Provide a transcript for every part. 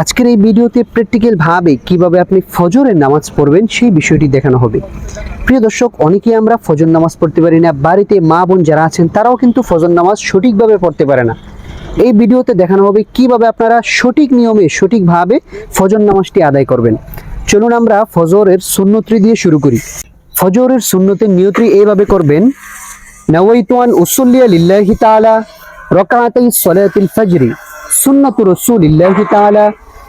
আজকের এই ভিডিওতে প্র্যাকটিক্যালভাবে কীভাবে আপনি ফজরের নামাজ পড়বেন সেই বিষয়টি দেখানো হবে। প্রিয় দর্শক, অনেকেই আমরা ফজর নামাজ পড়তে পারি না। বাড়িতে মা বোন যারা আছেন, তারাও কিন্তু ফজর নামাজ সঠিকভাবে পড়তে পারে না। এই ভিডিওতে দেখানো হবে কীভাবে আপনারা সঠিক নিয়মে সঠিকভাবে ফজর নামাজটি আদায় করবেন। চলুন আমরা ফজরের সুন্নতি দিয়ে শুরু করি। ফজরের সুন্নতের নিয়তি এইভাবে করবেন, নওয়াইতুয়ান উসুল্লিয়া লিল্লাহি তাআলা রকাতাই সলাতিল ফজরি, সুন্নাতু রাসূলিল্লাহি তাআলা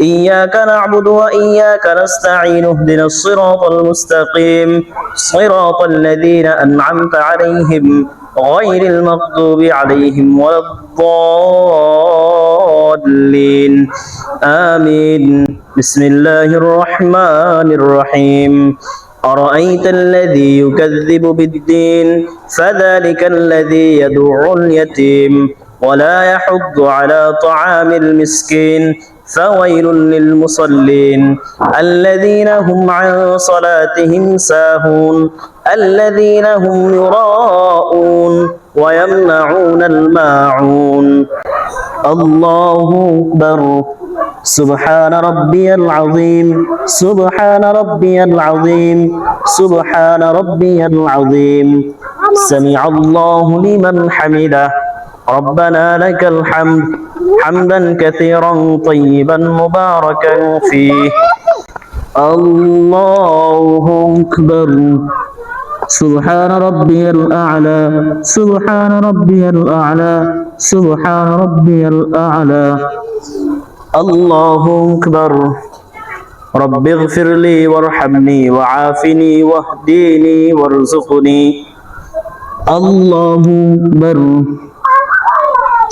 إياك نعبد وإياك نستعين اهدنا الصراط المستقيم. صراط الذين أنعمت عليهم غير المغضوب عليهم ولا الضالين. آمين. بسم الله الرحمن الرحيم. أرأيت الذي يكذب بالدين؟ فذلك الذي يدعو اليتيم. ولا يحض على طعام المسكين. فويل للمصلين. الذين هم عن صلاتهم ساهون. الذين هم يراءون ويمنعون الماعون. الله أكبر. سبحان ربي العظيم. سبحان ربي العظيم. سبحان ربي العظيم. سمع الله لمن حمده. ربنا لك الحمد. حمدا كثيرا طيبا مباركا فيه. الله أكبر. سبحان ربي الأعلى. سبحان ربي الأعلى. سبحان ربي الأعلى. الله أكبر. رب اغفر لي وارحمني وعافني واهديني وارزقني. الله أكبر.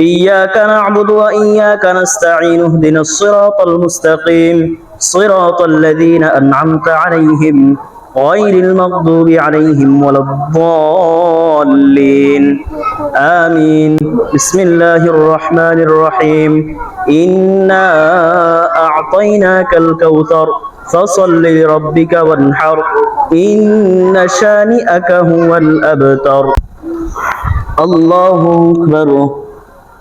إياك نعبد وإياك نستعين اهدنا الصراط المستقيم. صراط الذين أنعمت عليهم غير المغضوب عليهم ولا الضالين. آمين. بسم الله الرحمن الرحيم. إنا أعطيناك الكوثر فصل لربك وانحر. إن شانئك هو الأبتر. الله أكبر.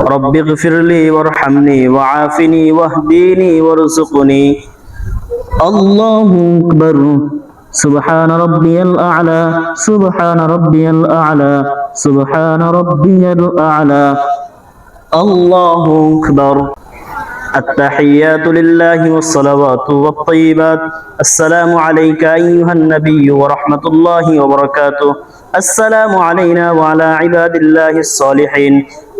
رب اغفر لي وارحمني وعافني واهديني وارزقني. الله أكبر. سبحان ربي الأعلى. سبحان ربي الأعلى. سبحان ربي الأعلى. الله أكبر. التحيات لله والصلوات والطيبات. السلام عليك أيها النبي ورحمة الله وبركاته. السلام علينا وعلى عباد الله الصالحين.